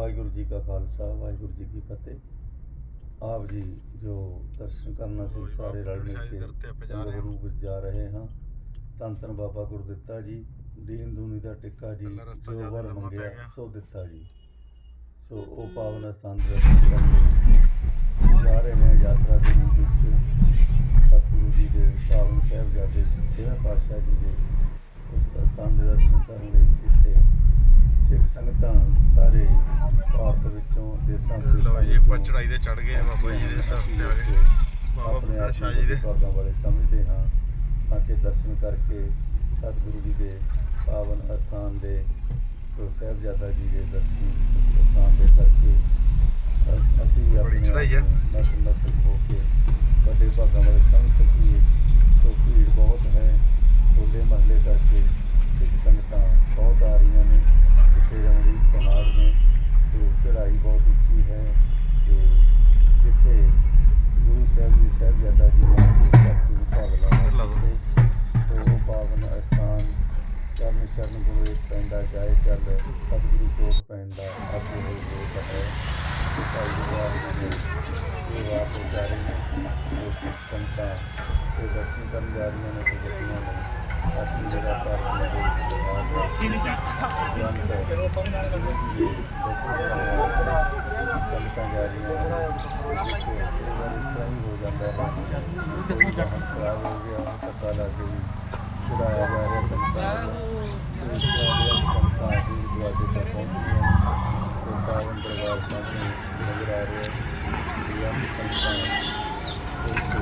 ਵਾਹਿਗੁਰੂ ਜੀ ਕਾ ਖਾਲਸਾ ਵਾਹਿਗੁਰੂ ਜੀ ਕੀ ਫਤਿਹ ਆਪ ਜੀ ਜੋ ਦਰਸ਼ਨ ਕਰਨਾ ਸੀ ਸਾਰੇ ਰਲ ਮਿਲ ਕੇ ਸੰਗਤ। ਰੂਪ ਵਿੱਚ ਜਾ ਰਹੇ ਹਾਂ ਧੰਨ ਧੰਨ ਬਾਬਾ ਗੁਰਦਿੱਤਾ ਜੀ ਦੀਨ ਦੁਨੀ ਦਾ ਟਿੱਕਾ ਜੀ ਜੋ ਵਰ ਮੰਗਿਆ ਗਿਆ। ਸੋ ਦਿੱਤਾ ਜੀ ਸੋ ਉਹ ਪਾਵਨ ਸਥਾਨ ਦੇ ਦਰਸ਼ਨ ਜਾ ਰਹੇ ਹਾਂ ਯਾਤਰਾ ਦੇ ਵਿੱਚ ਸਤਿਗੁਰੂ ਜੀ ਦੇ ਪਾਵਨ ਸਾਹਿਬਜ਼ਾਦੇ ਛੇਵੇਂ ਪਾਤਸ਼ਾਹ ਜੀ ਦੇ ਉਸ ਸਥਾਨ ਦੇ ਦਰਸ਼ਨ ਕਰਨ ਲਈ ਇੱਥੇ ਸਿੱਖ ਸੰਗਤਾਂ ਸਾਰੇ ਭਾਰਤ ਵਿੱਚੋਂ ਦੇਸਾਂ ਲਓ ਜੀ ਆਪਾਂ ਚੜਾਈ ਤੇ ਚੜ ਗਏ ਆ ਬਾਬਾ ਜੀ ਦੇ ਦਰ ਤੇ ਆ ਗਏ। ਬਾਬਾ ਆਪ ਸ਼ਾਹ ਜੀ ਦੇ। ਭਾਗਾਂ ਵਾਲੇ ਸਮਝਦੇ ਹਾਂ ਤਾਂ ਕਿ ਦਰਸ਼ਨ ਕਰਕੇ ਸਤਿਗੁਰੂ ਜੀ ਦੇ ਪਾਵਨ ਅਸਥਾਨ ਦੇ ਜੋ ਸਾਹਿਬਜ਼ਾਦਾ ਜੀ ਦੇ ਦਰਸ਼ਨ ਅਸਥਾਨ ਦੇ ਕਰਕੇ ਅਸੀਂ ਵੀ ਆਪਣੇ ਚੜ੍ਹਾਈ ਹੈ। ਨਤਮਸਤਕ ਹੋ ਕੇ ਵੱਡੇ ਭਾਗਾਂ ਵਾਲੇ ਸਮਝ ਸਕੀਏ। ਤੋਂ ਭੀੜ ਬਹੁਤ ਹੈ ਹੋਲੇ ਮਹੱਲੇ ਕਰਕੇ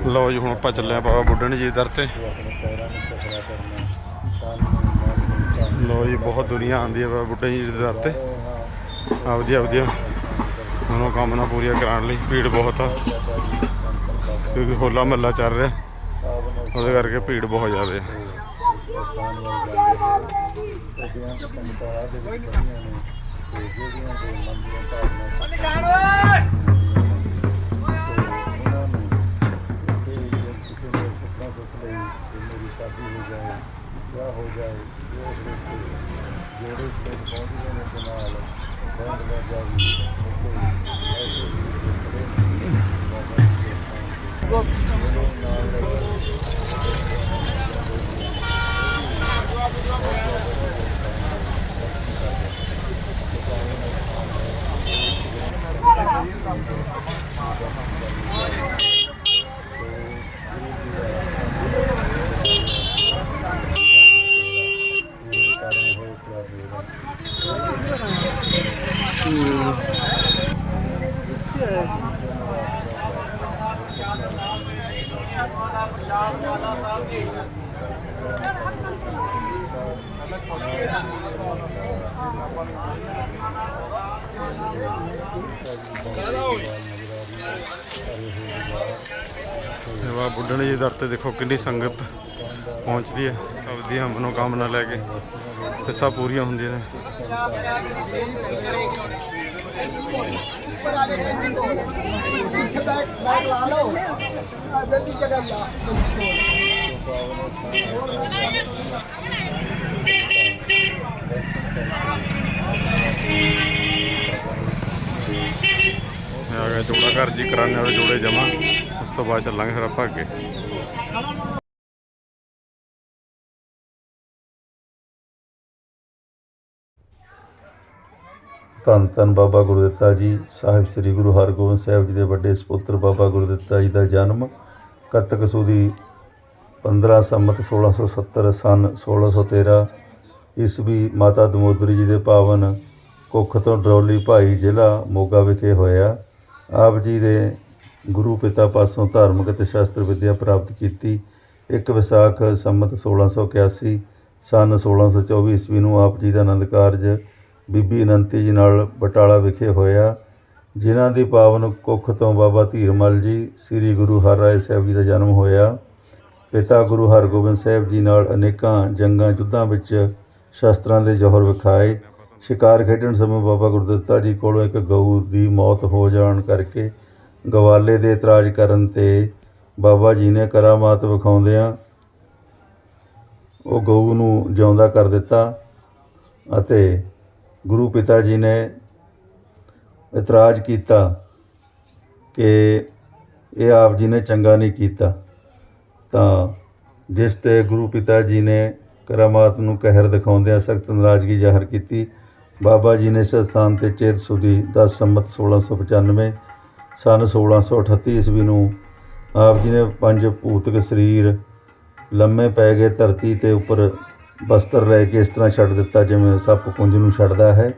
ਲਓ ਜੀ, ਹੁਣ ਆਪਾਂ ਚੱਲੇ ਆ ਬਾਬਾ ਬੁੱਢਣ ਜੀ ਦਰ ਤੇ। ਜੋ ਲਓ ਜੀ, ਬਹੁਤ ਦੁਨੀਆ ਆਉਂਦੀ ਹੈ ਬਾਬਾ ਬੁੱਢਣ ਜੀ ਦੇ ਦਰ ਤੇ। ਹਾਂ ਆਪਦੀ ਆਪਦੀਆਂ ਮਨੋਕਾਮਨਾ ਪੂਰੀਆਂ ਕਰਾਉਣ ਲਈ ਭੀੜ ਬਹੁਤ ਆ। ਕਿਉਂਕਿ ਹੋਲਾ ਮਹੱਲਾ ਚੱਲ ਰਿਹਾ। ਉਹਦੇ ਕਰਕੇ ਭੀੜ ਬਹੁਤ ਜ਼ਿਆਦਾ ਹੈ। ਹੋ ਜਾਏ ਜੋ ਉਸ ਵਿੱਚ ਜਿਹੜੇ ਇਸ ਵਿੱਚ ਪਹੁੰਚਦੇ ਨੇ ਤੇ ਨਾਲ ਬੰਦ ਕਰ ਜਾਵੇ ਐਸੇ ਹੀ ਬਾਬਾ ਜੀ ਦੇ ਸਥਾਨ ਤੇ ਤੇ ਬਾਬਾ ਬੁੱਢਣ ਜੀ ਦੇ ਦਰ ਤੇ ਦੇਖੋ ਕਿੰਨੀ ਸੰਗਤ ਪਹੁੰਚਦੀ ਹੈ। ਆਪਦੀਆਂ ਮਨੋਕਾਮਨਾ ਲੈ ਕੇ ਤੇ ਸਭ ਪੂਰੀਆਂ ਹੁੰਦੀਆਂ ਨੇ। ਆ ਗਿਆ ਜੋੜਾ ਘਰ ਜੀ, ਕਰਾਨੇ ਵਾਲੇ ਜੋੜੇ ਜਮਾ। ਉਸ ਤੋਂ ਬਾਅਦ ਚੱਲਾਂਗੇ ਫਿਰ ਆਪਾਂ ਅੱਗੇ। ਧੰਨ ਧੰਨ ਬਾਬਾ ਗੁਰਦਿੱਤਾ ਜੀ, ਸਾਹਿਬ ਸ੍ਰੀ ਗੁਰੂ ਹਰਗੋਬਿੰਦ ਸਾਹਿਬ ਜੀ ਦੇ ਵੱਡੇ ਸੁਪੁੱਤਰ ਬਾਬਾ ਗੁਰਦਿੱਤਾ ਜੀ ਦਾ ਜਨਮ ਕੱਤਕ ਸੁਦੀ 15 ਸੰਮਤ 1670 ਸਨ 1613 ਈਸਵੀ ਮਾਤਾ ਦਮੋਦਰੀ ਜੀ ਦੇ ਪਾਵਨ ਕੁੱਖ ਤੋਂ ਡਰੌਲੀ ਭਾਈ ਜ਼ਿਲ੍ਹਾ ਮੋਗਾ ਵਿਖੇ ਹੋਇਆ। ਆਪ ਜੀ ਦੇ ਗੁਰੂ ਪਿਤਾ ਪਾਸੋਂ ਧਾਰਮਿਕ ਅਤੇ ਸ਼ਾਸਤਰ ਵਿੱਦਿਆ ਪ੍ਰਾਪਤ ਕੀਤੀ। ਇੱਕ ਵਿਸਾਖ ਸੰਮਤ 1681 ਸਨ 1624 ਈਸਵੀ ਨੂੰ ਆਪ ਜੀ ਦਾ ਆਨੰਦ ਕਾਰਜ ਬੀਬੀ ਅਨੰਤੀ ਜੀ ਨਾਲ ਬਟਾਲਾ ਵਿਖੇ ਹੋਇਆ। ਜਿਨ੍ਹਾਂ ਦੀ ਪਾਵਨ ਕੁੱਖ ਤੋਂ ਬਾਬਾ ਧੀਰਮਲ ਜੀ, ਸ੍ਰੀ ਗੁਰੂ ਹਰਿਰਾਏ ਸਾਹਿਬ ਜੀ ਦਾ ਜਨਮ ਹੋਇਆ। ਪਿਤਾ ਗੁਰੂ ਹਰਗੋਬਿੰਦ ਸਾਹਿਬ ਜੀ ਨਾਲ ਅਨੇਕਾਂ ਜੰਗਾਂ, ਯੁੱਧਾਂ ਵਿੱਚ ਸ਼ਸਤਰਾਂ ਦੇ ਜੋਹਰ ਵਿਖਾਏ। ਸ਼ਿਕਾਰ ਖੇਡਣ ਸਮੇਂ ਬਾਬਾ ਗੁਰਦਿੱਤਾ ਜੀ ਕੋਲੋਂ ਇੱਕ ਗਊ ਦੀ ਮੌਤ ਹੋ ਜਾਣ ਕਰਕੇ ਗਵਾਲੇ ਦੇ ਇਤਰਾਜ਼ ਕਰਨ ਤੇ ਬਾਬਾ ਜੀ ਨੇ ਕਰਾਮਾਤ ਵਿਖਾਉਂਦਿਆਂ ਉਹ ਗਊ ਨੂੰ ਜਿਉਂਦਾ ਕਰ ਦਿੱਤਾ ਅਤੇ ਗੁਰੂ ਪਿਤਾ ਜੀ ਨੇ ਇਤਰਾਜ਼ ਕੀਤਾ ਕਿ ਇਹ ਆਪ ਜੀ ਨੇ ਚੰਗਾ ਨਹੀਂ ਕੀਤਾ। ਤਾਂ ਜਿਸ ਤੇ ਗੁਰੂ ਪਿਤਾ ਜੀ ਨੇ ਕਰਾਮਾਤ ਨੂੰ ਕਹਿਰ ਦਿਖਾਉਂਦਿਆਂ ਸਖਤ ਨਾਰਾਜ਼ਗੀ ਜ਼ਾਹਰ ਕੀਤੀ, ਬਾਬਾ ਜੀ ਨੇ ਇਸ ਸਥਾਨ ਤੇ ਚਿਰ ਸੁਦੀ 10 ਸੰਮਤ 1695 ਸਨ 1638 ਈਸਵੀ ਨੂੰ। ਆਪ ਜੀ ਨੇ ਪੰਜ ਭੂਤਕ ਸਰੀਰ ਲੰਮੇ ਪੈ ਗਏ ਧਰਤੀ ਤੇ ਉੱਪਰ ਬਸਤਰ ਲੈ ਕੇ ਇਸ ਤਰ੍ਹਾਂ ਛੱਡ ਦਿੱਤਾ ਜਿਵੇਂ ਸੱਪ ਕੁੰਜ ਨੂੰ ਛੱਡਦਾ ਹੈ।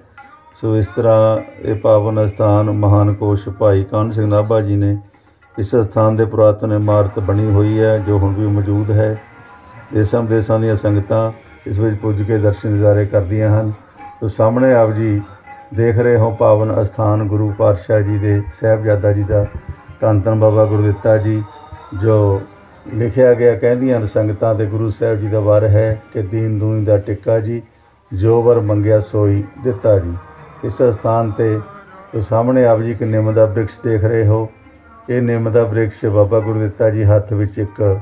ਸੋ ਇਸ ਤਰ੍ਹਾਂ ਇਹ ਪਾਵਨ ਸਥਾਨ ਮਹਾਨ ਕੋਸ਼ ਭਾਈ ਕਾਨ ਸਿੰਘ ਨਾਭਾ ਜੀ ਨੇ ਇਸ ਸਥਾਨ ਦੇ ਪੁਰਾਤਨ ਇਮਾਰਤ ਬਣੀ ਹੋਈ ਹੈ, ਜੋ ਹੁਣ ਵੀ ਮੌਜੂਦ ਹੈ। ਦੇਸ਼ਾਂ ਵਿਦੇਸ਼ਾਂ ਦੀਆਂ ਸੰਗਤਾਂ ਇਸ ਵਿੱਚ ਪੁੱਜ ਕੇ ਦਰਸ਼ਨ ਦਿਦਾਰੇ ਕਰਦੀਆਂ ਹਨ। ਸੋ ਸਾਹਮਣੇ ਆਪ ਜੀ ਦੇਖ ਰਹੇ ਹੋ ਪਾਵਨ ਅਸਥਾਨ ਗੁਰੂ ਪਾਤਸ਼ਾਹ ਜੀ ਦੇ ਸਾਹਿਬਜ਼ਾਦਾ ਜੀ ਦਾ ਧੰਨ ਧੰਨ ਬਾਬਾ ਗੁਰਦਿੱਤਾ ਜੀ, ਜੋ ਲਿਖਿਆ ਗਿਆ ਕਹਿੰਦੀਆਂ ਹਨ ਸੰਗਤਾਂ ਤੇ ਗੁਰੂ ਸਾਹਿਬ ਜੀ ਦਾ ਵਰ ਹੈ ਕਿ ਦੀਨ ਦੂਣੀ ਦਾ ਟਿੱਕਾ ਜੀ, ਜੋ ਵਰ ਮੰਗਿਆ ਸੋਈ ਦਿੱਤਾ ਜੀ। ਇਸ ਸਥਾਨ ਤੇ ਜੋ ਸਾਹਮਣੇ ਆਪ ਜੀ ਇੱਕ ਨਿੰਮ ਦਾ ਬ੍ਰਿਕਸ਼ ਦੇਖ ਰਹੇ ਹੋ, ਇਹ ਨਿੰਮ ਦਾ ਬ੍ਰਿਕਸ਼ ਬਾਬਾ ਗੁਰਦਿੱਤਾ ਜੀ ਹੱਥ ਵਿੱਚ ਇੱਕ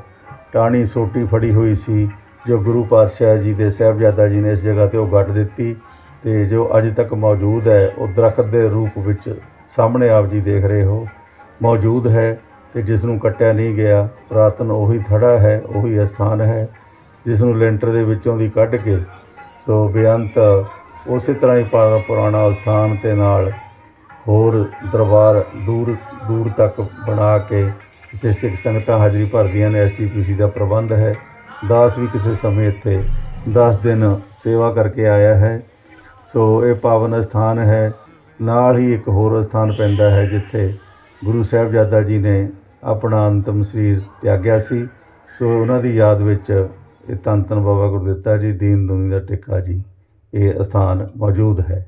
ਟਾਣੀ ਸੋਟੀ ਫੜੀ ਹੋਈ ਸੀ, ਜੋ ਗੁਰੂ ਪਾਤਸ਼ਾਹ ਜੀ ਦੇ ਸਾਹਿਬਜ਼ਾਦਾ ਜੀ ਨੇ ਇਸ ਜਗ੍ਹਾ ਤੇ ਉਹ ਗੱਡ ਦਿੱਤੀ। ਤੇ ਜੋ ਅੱਜ ਤੱਕ ਮੌਜੂਦ ਹੈ, ਉਹ ਦਰਖਤ ਦੇ ਰੂਪ ਵਿੱਚ ਸਾਹਮਣੇ ਆਪ ਜੀ ਦੇਖ ਰਹੇ ਹੋ। ਮੌਜੂਦ ਹੈ ਤੇ ਜਿਸ ਨੂੰ ਕੱਟਿਆ ਨਹੀਂ ਗਿਆ, ਪੁਰਾਤਨ ਉਹੀ ਥੜਾ ਹੈ, ਉਹੀ ਅਸਥਾਨ ਹੈ, ਜਿਸ ਨੂੰ ਲੈਂਟਰ ਦੇ ਵਿੱਚੋਂ ਦੀ ਕੱਢ ਕੇ ਸੋ ਬੇਅੰਤ ਉਸੇ ਤਰ੍ਹਾਂ ਹੀ ਪਾ- ਪੁਰਾਣਾ ਸਥਾਨ ਤੇ ਨਾਲ ਹੋਰ ਦਰਬਾਰ ਦੂਰ ਦੂਰ ਤੱਕ ਬਣਾ ਕੇ ਇੱਥੇ ਸਿੱਖ ਸੰਗਤਾਂ ਹਾਜ਼ਰੀ ਭਰਦੀਆਂ ਨੇ ਐਸਜੀਪੀਸੀ ਦਾ ਪ੍ਰਬੰਧ ਹੈ। ਦਾਸ ਵੀ ਕਿਸੇ ਸਮੇਂ ਇੱਥੇ 10 ਦਿਨ ਸੇਵਾ ਕਰਕੇ ਆਇਆ ਹੈ। ਸੋ ਇਹ ਪਾਵਨ ਸਥਾਨ ਹੈ। ਨਾਲ ਹੀ ਇੱਕ ਹੋਰ ਸਥਾਨ ਪੈਂਦਾ ਹੈ ਜਿੱਥੇ ਗੁਰੂ ਸਾਹਿਬਜ਼ਾਦਾ ਜੀ ਨੇ ਆਪਣਾ ਅੰਤਮ ਸਰੀਰ ਤਿਆਗਿਆ ਸੀ। ਸੋ ਉਹਨਾਂ ਦੀ ਯਾਦ ਵਿੱਚ ਇਹ ਧੰਨ ਧੰਨ ਬਾਬਾ ਗੁਰਦਿੱਤਾ ਜੀ, ਦੀਨ ਦੁਨੀ ਦਾ ਟਿੱਕਾ ਜੀ, ਇਹ ਸਥਾਨ ਮੌਜੂਦ ਹੈ।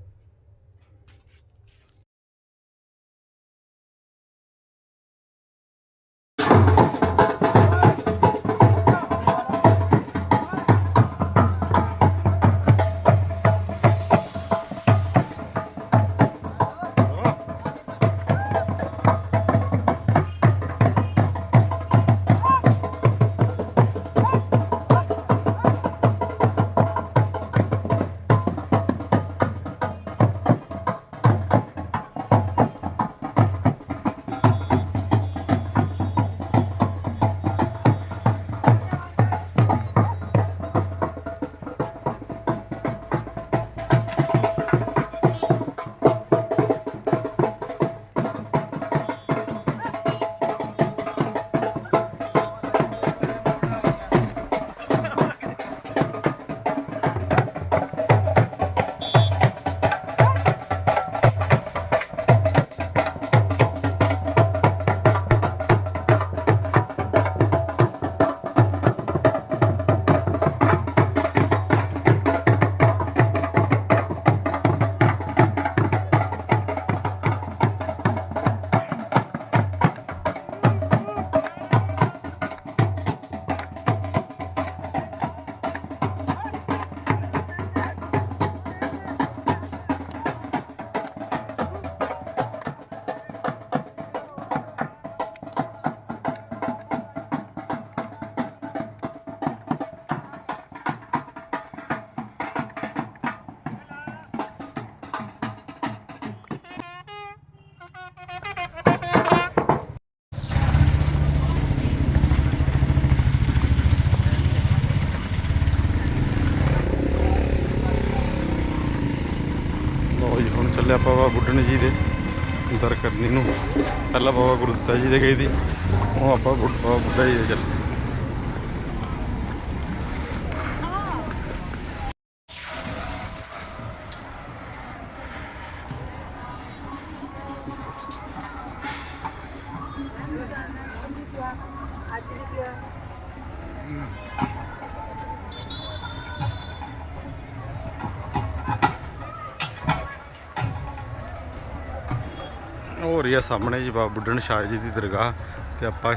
ਚੱਲਿਆ ਬਾਬਾ ਬੁੱਢਣ ਜੀ ਦੇ ਦਰ ਕਰਨੀ ਨੂੰ। ਪਹਿਲਾਂ ਬਾਬਾ ਗੁਰਦਿੱਤਾ ਜੀ ਦੇ ਗਏ ਸੀ ਉਹ ਆਪਾਂ ਬਾਬਾ ਬੁੱਢਾ ਜੀ ਦੇ ਚੱਲੇ। ਹੋ ਰਹੀ ਆ ਸਾਹਮਣੇ ਜੀ ਬਾਬਾ ਬੁੱਢਣ ਸ਼ਾਹ ਜੀ ਦੀ ਦਰਗਾਹ ਤੇ ਆਪਾਂ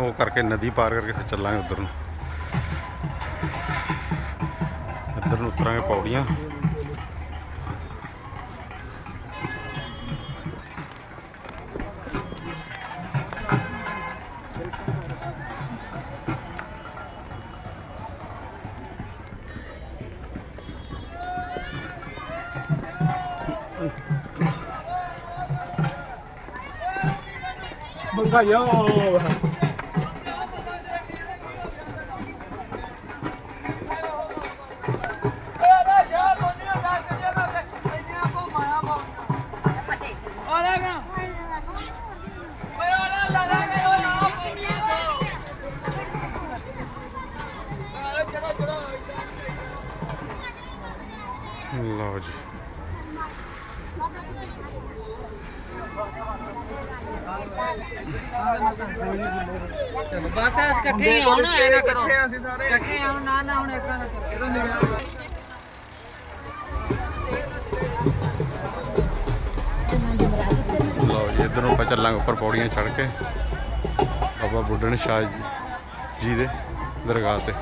ਉਹ ਕਰਕੇ ਨਦੀ ਪਾਰ ਕਰਕੇ ਫਿਰ ਚੱਲਾਂਗੇ ਉਧਰ ਨੂੰ। ਇੱਧਰ ਨੂੰ ਉਤਰਾਂਗੇ ਪੌੜੀਆਂ। ਲਓ ਬਸ ਐਸ ਇਕੱਠੇ ਹੀ ਆਉਣਾ ਐ ਨਾ ਕਰੋ। ਇਕੱਠੇ ਆਉਣ ਨਾ ਨਾ ਹੁਣ ਏਦਾਂ ਨਾ ਕਰੋ। ਲਓ ਜੀ ਇਧਰੋਂ ਆਪਾਂ ਚੱਲਾਂਗੇ ਉੱਪਰ ਪੌੜੀਆਂ ਚੜ੍ਹ ਕੇ। ਬਾਬਾ ਬੁੱਢਣ ਸ਼ਾਹ ਜੀ ਦੇ ਦਰਗਾਹ ਤੇ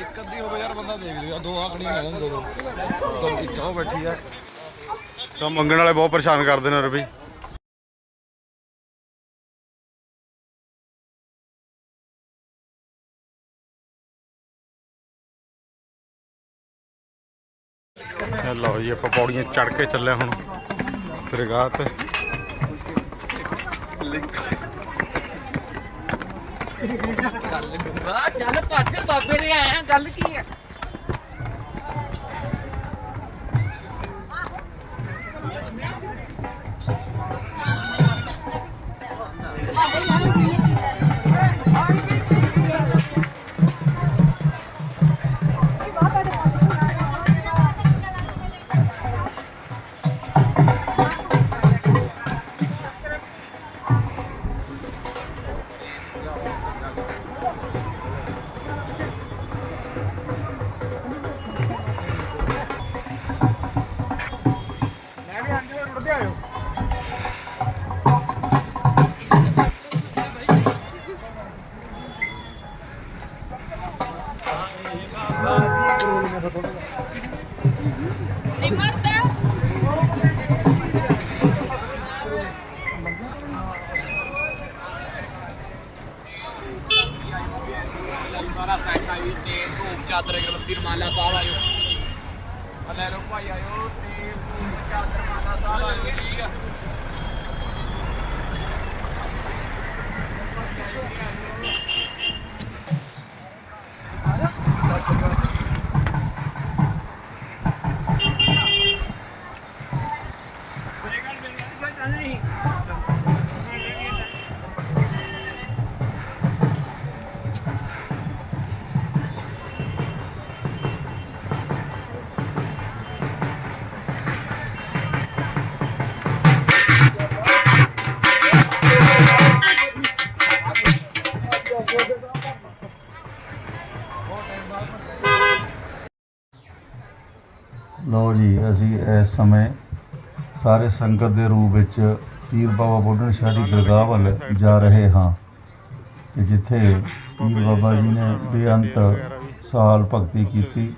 ਇੱਕ ਅੱਧੀ ਹੋਵੇ ਯਾਰ ਬੰਦਾ ਦੇਖ ਲਿਆ ਦੋ ਆਕੜੀਆਂ ਲੈ ਲੈਣ ਦੋ ਦੋ ਤਾਂ ਇੱਕ ਉਹ ਬੈਠੀ ਆ। ਤਾਂ ਮੰਗਣ ਵਾਲੇ ਬਹੁਤ ਪਰੇਸ਼ਾਨ ਕਰਦੇ ਨੇ ਰਵੀ। ਲਓ ਜੀ, ਆਪਾਂ ਪੌੜੀਆਂ ਚੜ ਕੇ ਚੱਲੇ ਹੁਣ। ਦਰਗਾਹ ਤੇ ਆ ਚੱਲ ਭੱਜ ਬਾਬੇ ਦੇ ਆਇਆ, ਗੱਲ ਕੀ ਹੈ Gracias. ਅਸੀਂ ਇਸ ਸਮੇਂ ਸਾਰੇ ਸੰਗਤ ਦੇ ਰੂਪ ਵਿੱਚ ਪੀਰ ਬਾਬਾ ਬੁੱਢਣ ਸ਼ਾਹ ਦੀ ਦਰਗਾਹ ਵੱਲ ਜਾ ਰਹੇ ਹਾਂ ਤੇ ਜਿੱਥੇ ਪੀਰ ਬਾਬਾ ਜੀ ਨੇ ਬੇਅੰਤ ਸਾਲ ਭਗਤੀ ਕੀਤੀ,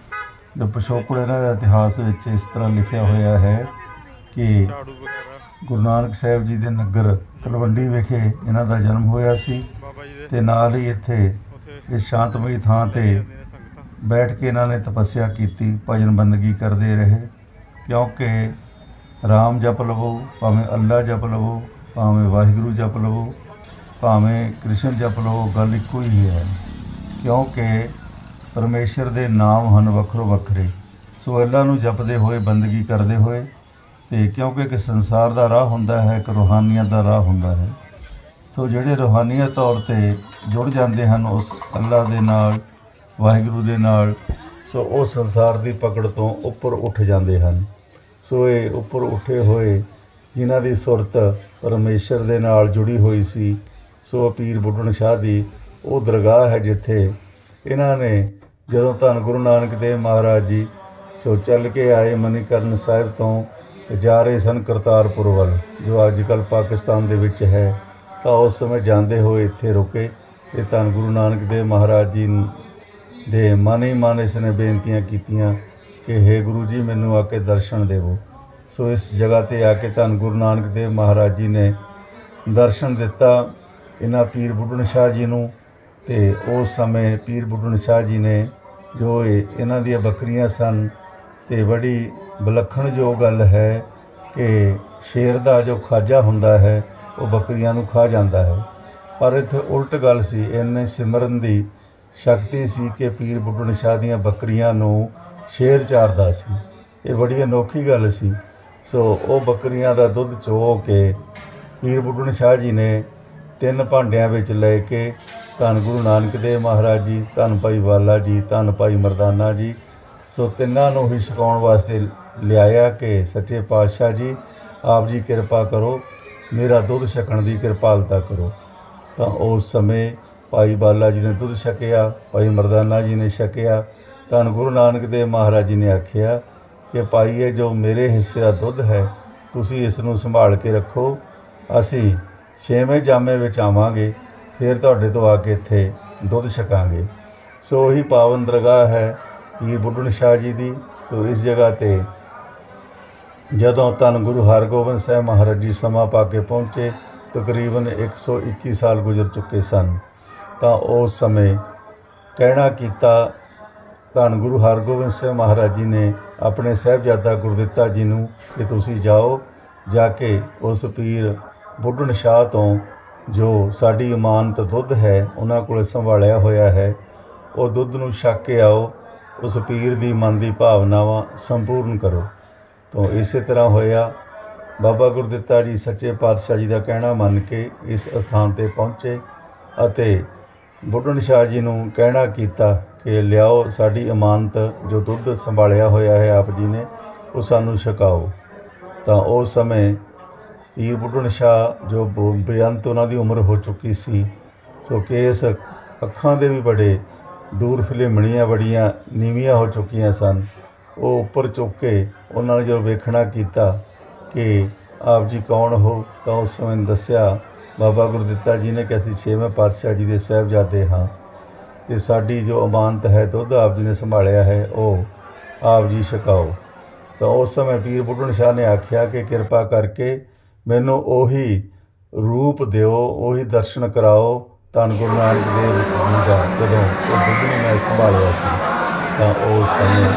ਜੋ ਪਿਛੋਕੜ ਇਹਨਾਂ ਦੇ ਇਤਿਹਾਸ ਵਿੱਚ ਇਸ ਤਰ੍ਹਾਂ ਲਿਖਿਆ ਹੋਇਆ ਹੈ ਕਿ ਗੁਰੂ ਨਾਨਕ ਸਾਹਿਬ ਜੀ ਦੇ ਨਗਰ ਤਲਵੰਡੀ ਵਿਖੇ ਇਹਨਾਂ ਦਾ ਜਨਮ ਹੋਇਆ ਸੀ ਬਾਬਾ ਤੇ ਨਾਲ ਹੀ ਇੱਥੇ ਉੱਥੇ ਇਸ ਸ਼ਾਂਤਮਈ ਥਾਂ ਤੇ ਬੈਠ ਕੇ ਇਹਨਾਂ ਨੇ ਤਪੱਸਿਆ ਕੀਤੀ, ਭਜਨ ਬੰਦਗੀ ਕਰਦੇ ਰਹੇ। ਕਿਉਂਕਿ ਰਾਮ ਜਪ ਲਵੋ, ਭਾਵੇਂ ਅੱਲਾ ਜਪ ਲਵੋ, ਭਾਵੇਂ ਵਾਹਿਗੁਰੂ ਜਪ ਲਵੋ, ਭਾਵੇਂ ਕ੍ਰਿਸ਼ਨ ਜਪ ਲਵੋ, ਗੱਲ ਇੱਕੋ ਹੀ ਹੈ। ਕਿਉਂਕਿ ਪਰਮੇਸ਼ਰ ਦੇ ਨਾਮ ਹਨ ਵੱਖਰੋ ਵੱਖਰੇ। ਸੋ ਅੱਲਾ ਨੂੰ ਜਪਦੇ ਹੋਏ, ਬੰਦਗੀ ਕਰਦੇ ਹੋਏ ਤੇ ਕਿਉਂਕਿ ਇੱਕ ਸੰਸਾਰ ਦਾ ਰਾਹ ਹੁੰਦਾ ਹੈ, ਇੱਕ ਰੂਹਾਨੀਅਤ ਦਾ ਰਾਹ ਹੁੰਦਾ ਹੈ। ਸੋ ਜਿਹੜੇ ਰੂਹਾਨੀਅਤ ਤੌਰ ਤੇ ਜੁੜ ਜਾਂਦੇ ਹਨ, ਉਸ ਅੱਲਾ ਦੇ ਨਾਲ, ਵਾਹਿਗੁਰੂ ਦੇ ਨਾਲ, ਸੋ ਉਹ ਸੰਸਾਰ ਦੀ ਪਕੜ ਤੋਂ ਉੱਪਰ ਉੱਠ ਜਾਂਦੇ ਹਨ। ਸੋਏ ਉੱਪਰ ਉੱਠੇ ਹੋਏ, ਜਿਨ੍ਹਾਂ ਦੀ ਸੁਰਤ ਪਰਮੇਸ਼ਰ ਦੇ ਨਾਲ ਜੁੜੀ ਹੋਈ ਸੀ, ਸੋ ਪੀਰ ਬੁੱਢਣ ਸ਼ਾਹ ਦੀ ਉਹ ਦਰਗਾਹ ਹੈ ਜਿੱਥੇ ਇਹਨਾਂ ਨੇ ਜਦੋਂ ਧੰਨ ਗੁਰੂ ਨਾਨਕ ਦੇਵ ਮਹਾਰਾਜ ਜੀ ਸੋ ਚੱਲ ਕੇ ਆਏ ਮਨੀਕਰਨ ਸਾਹਿਬ ਤੋਂ ਤੇ ਜਾ ਰਹੇ ਸਨ ਕਰਤਾਰਪੁਰ ਵੱਲ, ਜੋ ਅੱਜ ਕੱਲ੍ਹ ਪਾਕਿਸਤਾਨ ਦੇ ਵਿੱਚ ਹੈ, ਤਾਂ ਉਸ ਸਮੇਂ ਜਾਂਦੇ ਹੋਏ ਇੱਥੇ ਰੁਕੇ ਤੇ ਧੰਨ ਗੁਰੂ ਨਾਨਕ ਦੇਵ ਮਹਾਰਾਜ ਜੀ ਦੇ ਮਨ ਹੀ ਮਨ ਇਸ ਨੇ ਬੇਨਤੀਆਂ ਕੀਤੀਆਂ ਕਿ हे ਗੁਰੂ ਜੀ, ਮੈਨੂੰ ਆ ਕੇ ਦਰਸ਼ਨ ਦੇਵੋ। ਸੋ ਇਸ ਜਗ੍ਹਾ ਤੇ ਆ ਕੇ ਧੰਨ ਗੁਰੂ ਨਾਨਕ ਦੇਵ ਮਹਾਰਾਜ ਜੀ ਨੇ ਦਰਸ਼ਨ ਦਿੱਤਾ ਇਹਨਾਂ ਪੀਰ ਬੁੱਢਣ ਸ਼ਾਹ ਜੀ ਨੂੰ ਤੇ ਉਸ ਸਮੇਂ ਪੀਰ ਬੁੱਢਣ ਸ਼ਾਹ ਜੀ ਨੇ ਜੋ ਇਹ ਇਹਨਾਂ ਦੀਆਂ ਬੱਕਰੀਆਂ ਸਨ ਤੇ ਬੜੀ ਵਿਲੱਖਣ ਜੋ ਗੱਲ ਹੈ ਕਿ ਸ਼ੇਰ ਦਾ ਜੋ ਖਾਜਾ ਹੁੰਦਾ ਹੈ, ਉਹ ਬੱਕਰੀਆਂ ਨੂੰ ਖਾ ਜਾਂਦਾ ਹੈ। ਪਰ ਇੱਥੇ ਉਲਟ ਗੱਲ ਸੀ, ਇਹਨੇ ਸਿਮਰਨ ਦੀ ਸ਼ਕਤੀ ਸੀ ਕਿ ਪੀਰ ਬੁੱਢਣ ਸ਼ਾਹ ਦੀਆਂ ਬੱਕਰੀਆਂ ਨੂੰ ਸ਼ੇਰ ਚਾਰਦਾ ਸੀ। ਇਹ ਬੜੀ ਅਨੋਖੀ ਗੱਲ ਸੀ। ਸੋ ਉਹ ਬੱਕਰੀਆਂ ਦਾ ਦੁੱਧ ਚੋ ਕੇ ਪੀਰ ਬੁੱਢਣ ਸ਼ਾਹ ਜੀ ਨੇ ਤਿੰਨ ਭਾਂਡਿਆਂ ਵਿੱਚ ਲੈ ਕੇ ਧੰਨ ਗੁਰੂ ਨਾਨਕ ਦੇਵ ਮਹਾਰਾਜ ਜੀ, ਧੰਨ ਭਾਈ ਵਾਲਾ ਜੀ, ਧੰਨ ਭਾਈ ਮਰਦਾਨਾ ਜੀ, ਸੋ ਤਿੰਨਾਂ ਨੂੰ ਹੀ ਛਕਾਉਣ ਵਾਸਤੇ ਲਿਆਇਆ ਕਿ ਸੱਚੇ ਪਾਤਸ਼ਾਹ ਜੀ, ਆਪ ਜੀ ਕਿਰਪਾ ਕਰੋ, ਮੇਰਾ ਦੁੱਧ ਛਕਣ ਦੀ ਕਿਰਪਾਲਤਾ ਕਰੋ। ਤਾਂ ਉਸ ਸਮੇਂ ਭਾਈ ਬਾਲਾ ਜੀ ਨੇ ਦੁੱਧ ਛਕਿਆ, ਭਾਈ ਮਰਦਾਨਾ ਜੀ ਨੇ ਛਕਿਆ ਧੰਨ ਗੁਰੂ ਨਾਨਕ ਦੇਵ ਮਹਾਰਾਜ ਜੀ ਨੇ ਆਖਿਆ ਕਿ ਭਾਈ ਇਹ ਜੋ ਮੇਰੇ ਹਿੱਸੇ ਦਾ ਦੁੱਧ ਹੈ, ਤੁਸੀਂ ਇਸ ਨੂੰ ਸੰਭਾਲ ਕੇ ਰੱਖੋ। ਅਸੀਂ ਛੇਵੇਂ ਜਾਮੇ ਵਿੱਚ ਆਵਾਂਗੇ, ਫਿਰ ਤੁਹਾਡੇ ਤੋਂ ਆ ਕੇ ਇੱਥੇ ਦੁੱਧ ਛਕਾਂਗੇ। ਸੋ ਹੀ ਪਾਵਨ ਦਰਗਾਹ ਹੈ ਪੀਰ ਬੁੱਢਣ ਸ਼ਾਹ ਜੀ ਦੀ। ਤੋਂ ਇਸ ਜਗ੍ਹਾ ਤੇ ਜਦੋਂ ਧੰਨ ਗੁਰੂ ਹਰਗੋਬਿੰਦ ਸਾਹਿਬ ਮਹਾਰਾਜ ਜੀ ਸਮਾਂ ਪਾ ਕੇ ਪਹੁੰਚੇ, ਤਕਰੀਬਨ 121 ਸਾਲ ਗੁਜ਼ਰ ਚੁੱਕੇ ਸਨ। ਤਾਂ ਉਸ ਸਮੇਂ ਕਹਿਣਾ ਕੀਤਾ ਧੰਨ ਗੁਰੂ ਹਰਗੋਬਿੰਦ ਸਿੰਘ ਮਹਾਰਾਜ ਜੀ ਨੇ ਆਪਣੇ ਸਾਹਿਬਜ਼ਾਦਾ ਗੁਰਦਿੱਤਾ ਜੀ ਨੂੰ ਕਿ ਤੁਸੀਂ ਜਾਓ ਜਾ ਕੇ ਉਸ ਪੀਰ ਬੁੱਢਣ ਸ਼ਾਹ ਤੋਂ ਜੋ ਸਾਡੀ ਇਮਾਨਤ ਦੁੱਧ ਹੈ, ਉਹਨਾਂ ਕੋਲ ਸੰਭਾਲਿਆ ਹੋਇਆ ਹੈ, ਉਹ ਦੁੱਧ ਨੂੰ ਛੱਕ ਕੇ ਆਓ, ਉਸ ਪੀਰ ਦੀ ਮਨ ਦੀ ਭਾਵਨਾਵਾਂ ਸੰਪੂਰਨ ਕਰੋ। ਤੋਂ ਇਸੇ ਤਰ੍ਹਾਂ ਹੋਇਆ। ਬਾਬਾ ਗੁਰਦਿੱਤਾ ਜੀ ਸੱਚੇ ਪਾਤਸ਼ਾਹ ਜੀ ਦਾ ਕਹਿਣਾ ਮੰਨ ਕੇ ਇਸ ਸਥਾਨ ਤੇ ਪਹੁੰਚੇ ਅਤੇ ਬੁੱਢਣ ਸ਼ਾਹ ਜੀ ਨੂੰ ਕਹਿਣਾ ਕੀਤਾ ਕਿ ਲਿਆਓ ਸਾਡੀ ਇਮਾਨਤ ਜੋ ਦੁੱਧ ਸੰਭਾਲਿਆ ਹੋਇਆ ਹੈ ਆਪ ਜੀ ਨੇ, ਉਹ ਸਾਨੂੰ ਛਕਾਓ। ਤਾਂ ਉਸ ਸਮੇਂ ਪੀਰ ਬੁੱਢਣ ਸ਼ਾਹ ਜੋ ਬੇਅੰਤ ਉਹਨਾਂ ਦੀ ਉਮਰ ਹੋ ਚੁੱਕੀ ਸੀ, ਸੋ ਕੇਸ ਅੱਖਾਂ ਦੇ ਵੀ ਬੜੇ, ਦੂਰ ਫਿਲਮਣੀਆਂ ਬੜੀਆਂ, ਨੀਵੀਆਂ ਹੋ ਚੁੱਕੀਆਂ ਸਨ। ਉਹ ਉੱਪਰ ਚੁੱਕ ਕੇ ਉਹਨਾਂ ਨੇ ਜਦੋਂ ਵੇਖਣਾ ਕੀਤਾ ਕਿ ਆਪ ਜੀ ਕੌਣ ਹੋ, ਤਾਂ ਉਸ ਸਮੇਂ ਦੱਸਿਆ ਬਾਬਾ ਗੁਰਦਿੱਤਾ ਜੀ ਨੇ ਕਿ ਅਸੀਂ ਛੇਵੇਂ ਪਾਤਸ਼ਾਹ ਜੀ ਦੇ ਸਾਹਿਬਜ਼ਾਦੇ ਹਾਂ ਤੇ ਸਾਡੀ ਜੋ ਅਮਾਨਤ ਹੈ ਦੁੱਧ ਆਪ ਜੀ ਨੇ ਸੰਭਾਲਿਆ ਹੈ ਉਹ ਆਪ ਜੀ ਛਕਾਓ। ਤਾਂ ਉਸ ਸਮੇਂ ਪੀਰ ਬੁੱਢਣ ਸ਼ਾਹ ਨੇ ਆਖਿਆ ਕਿ ਕਿਰਪਾ ਕਰਕੇ ਮੈਨੂੰ ਉਹੀ ਰੂਪ ਦਿਓ ਉਹੀ ਦਰਸ਼ਨ ਕਰਾਓ ਧੰਨ ਗੁਰੂ ਨਾਨਕ ਦੇਵ ਜੀ ਦਾ ਜਦੋਂ ਉਹ ਦੁੱਧ ਨੂੰ ਮੈਂ ਸੰਭਾਲਿਆ ਸੀ। ਤਾਂ ਉਸ ਸਮੇਂ